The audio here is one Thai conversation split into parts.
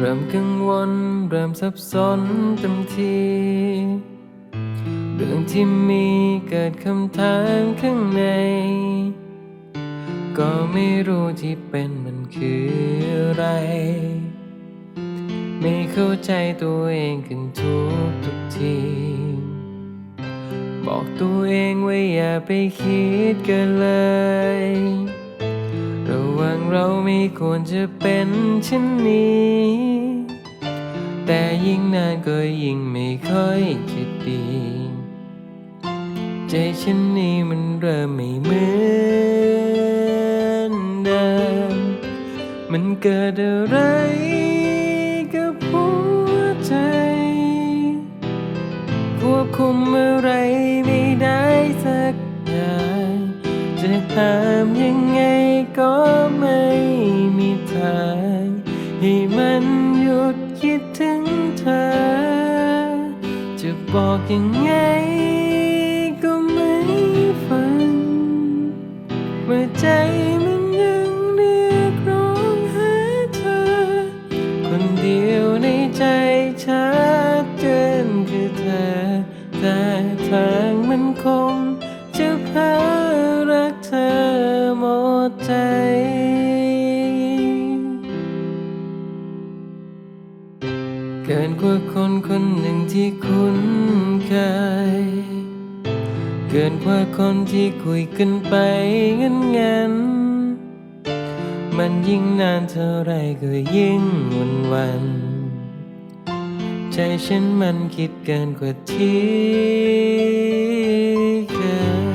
เริ่มกังวล เริ่มสับสนเต็มทีเรื่องที่มีเกิดคำถามข้างใน ก็ไม่รู้ที่เป็นมันคืออะไร ไม่เข้าใจตัวเองขึ้นทุกทุกที บอกตัวเองว่าอย่าไปคิดกันเลย เราไม่ควรจะเป็นเช่นนี้ แต่ยิ่งนานก็ยิ่งไม่ค่อยจะดี ใจฉันนี่มันเริ่มไม่เหมือนเดิม มันเกิดอะไรกับหัวใจ ควบคุมอะไรไม่ได้ามยังไงก็ไม่มีทางให้มันหยุดคิดถึงเธอ จะบอกยังไงก็ไม่ฟังเมื่อใจมันยังเรียกร้องหาเธอ คนเดียวในใจชัดเจนคือเธอ แต่ทางมันคงจะพา เกินกว่าคนคนหนึ่งที่คุ้นเคย เกินกว่าคนที่คุยกันไปงั้นงั้น มันยิ่งนานเท่าไรก็ยิ่งวันวันใจฉันมันคิดเกินกว่าที่เคย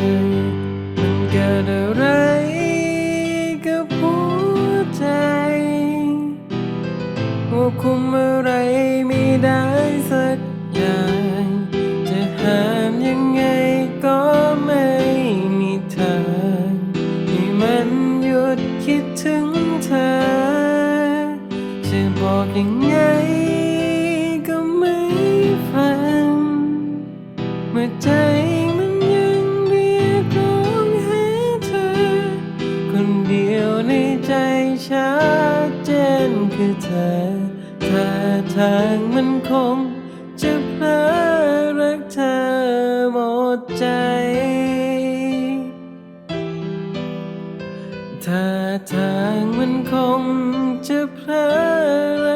บคุมอะไรไม่ได้สักอย่าง จะห้ามยังไงก็ไม่มีทางให้มันหยุดคิดถึงเธอ จะบอกยังไงก็ไม่ฟังเมื่อใจมันยังเรียกร้องหาเธอ คนเดียวในใจชัดเจนคือเธอ ท่าทางมันคง จะเพลอรักเธอหมดใจท่าทางมันคงจะเพลอ